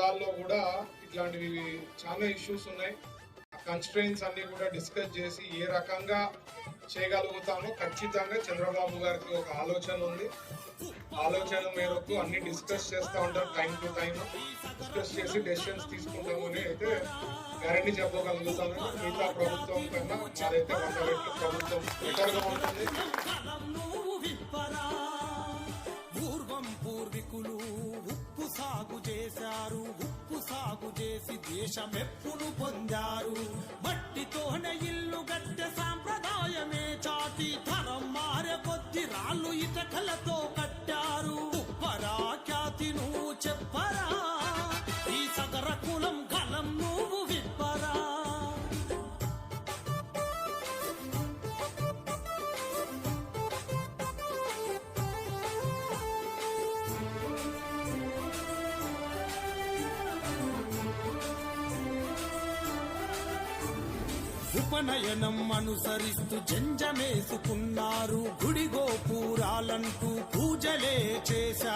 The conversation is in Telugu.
దానిలో కూడా ఇట్లాంటివి చాలా ఇష్యూస్ ఉన్నాయి. కన్స్ట్రెయిన్స్ అన్ని కూడా డిస్కస్ చేసి ఏ రకంగా చేయగలుగుతామో ఖచ్చితంగా చంద్రబాబు గారికి ఒక ఆలోచన ఉంది. ఆలోచన మేరకు అన్ని డిస్కస్ చేస్తూ ఉంటారు టైం టు టైం డిస్కస్ చేసి డెసిషన్స్ తీసుకుంటామని అయితే గ్యారంటీ చెప్పగలుగుతాను మిగతా ప్రభుత్వం కన్నా మాదైతే వంద రెట్లు ప్రభుత్వం బెటర్గా ఉంటుంది. పూర్వీకులు ఉప్పు సాగు చేశారు. ఉప్పు సాగు చేసి దేశమెప్పును పొందారు. మట్టితోనే ఇల్లు గట్టె సాంప్రదాయమే. చాటి తరం మారే కొద్ది రాళ్ళు ఇటకలతో కట్టారు ఉపనయనం అనుసరిస్తూ జంజమేసుకున్నారు గుడి గోపురాలంటూ పూజలే చేశారు.